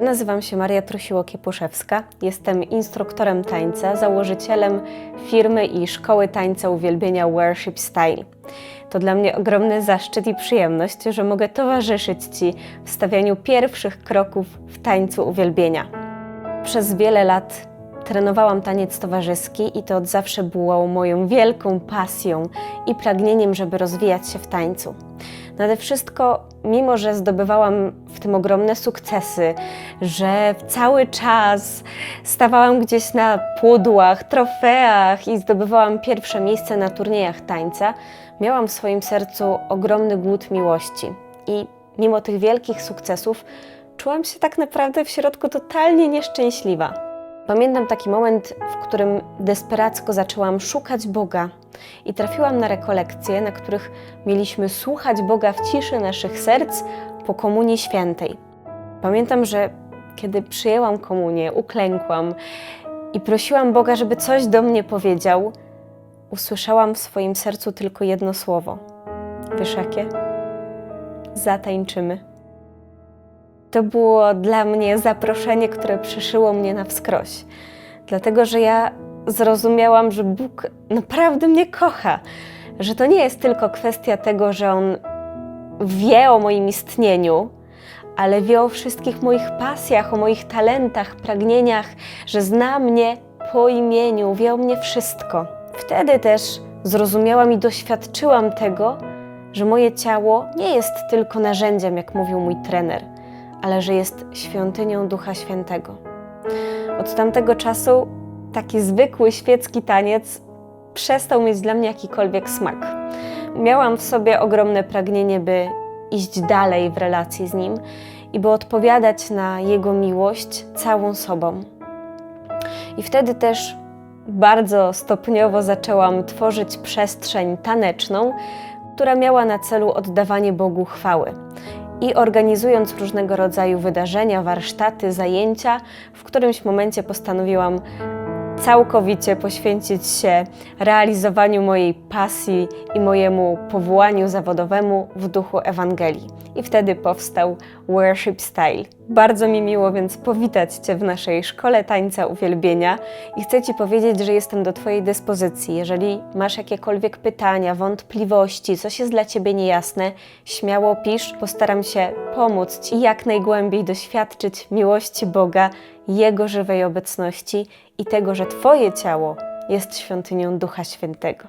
Nazywam się Maria Trosiło-Kiepuszewska. Jestem instruktorem tańca, założycielem firmy i szkoły tańca uwielbienia Worship Style. To dla mnie ogromny zaszczyt i przyjemność, że mogę towarzyszyć Ci w stawianiu pierwszych kroków w tańcu uwielbienia. Przez wiele lat trenowałam taniec towarzyski i to od zawsze było moją wielką pasją i pragnieniem, żeby rozwijać się w tańcu. Nade wszystko, mimo że zdobywałam w tym ogromne sukcesy, że cały czas stawałam gdzieś na pudłach, trofeach i zdobywałam pierwsze miejsce na turniejach tańca, miałam w swoim sercu ogromny głód miłości. I mimo tych wielkich sukcesów, czułam się tak naprawdę w środku totalnie nieszczęśliwa. Pamiętam taki moment, w którym desperacko zaczęłam szukać Boga i trafiłam na rekolekcje, na których mieliśmy słuchać Boga w ciszy naszych serc po Komunii Świętej. Pamiętam, że kiedy przyjęłam komunię, uklękłam i prosiłam Boga, żeby coś do mnie powiedział, usłyszałam w swoim sercu tylko jedno słowo. Wiesz jakie? Zatańczymy. To było dla mnie zaproszenie, które przyszyło mnie na wskroś. Dlatego, że ja zrozumiałam, że Bóg naprawdę mnie kocha. Że to nie jest tylko kwestia tego, że On wie o moim istnieniu, ale wie o wszystkich moich pasjach, o moich talentach, pragnieniach, że zna mnie po imieniu, wie o mnie wszystko. Wtedy też zrozumiałam i doświadczyłam tego, że moje ciało nie jest tylko narzędziem, jak mówił mój trener, ale że jest świątynią Ducha Świętego. Od tamtego czasu taki zwykły świecki taniec przestał mieć dla mnie jakikolwiek smak. Miałam w sobie ogromne pragnienie, by iść dalej w relacji z Nim i by odpowiadać na Jego miłość całą sobą. I wtedy też bardzo stopniowo zaczęłam tworzyć przestrzeń taneczną, która miała na celu oddawanie Bogu chwały. I organizując różnego rodzaju wydarzenia, warsztaty, zajęcia, w którymś momencie postanowiłam całkowicie poświęcić się realizowaniu mojej pasji i mojemu powołaniu zawodowemu w duchu Ewangelii. I wtedy powstał Worship Style. Bardzo mi miło więc powitać Cię w naszej szkole tańca uwielbienia i chcę Ci powiedzieć, że jestem do Twojej dyspozycji. Jeżeli masz jakiekolwiek pytania, wątpliwości, coś jest dla Ciebie niejasne, śmiało pisz, postaram się pomóc Ci jak najgłębiej doświadczyć miłości Boga, Jego żywej obecności i tego, że Twoje ciało jest świątynią Ducha Świętego.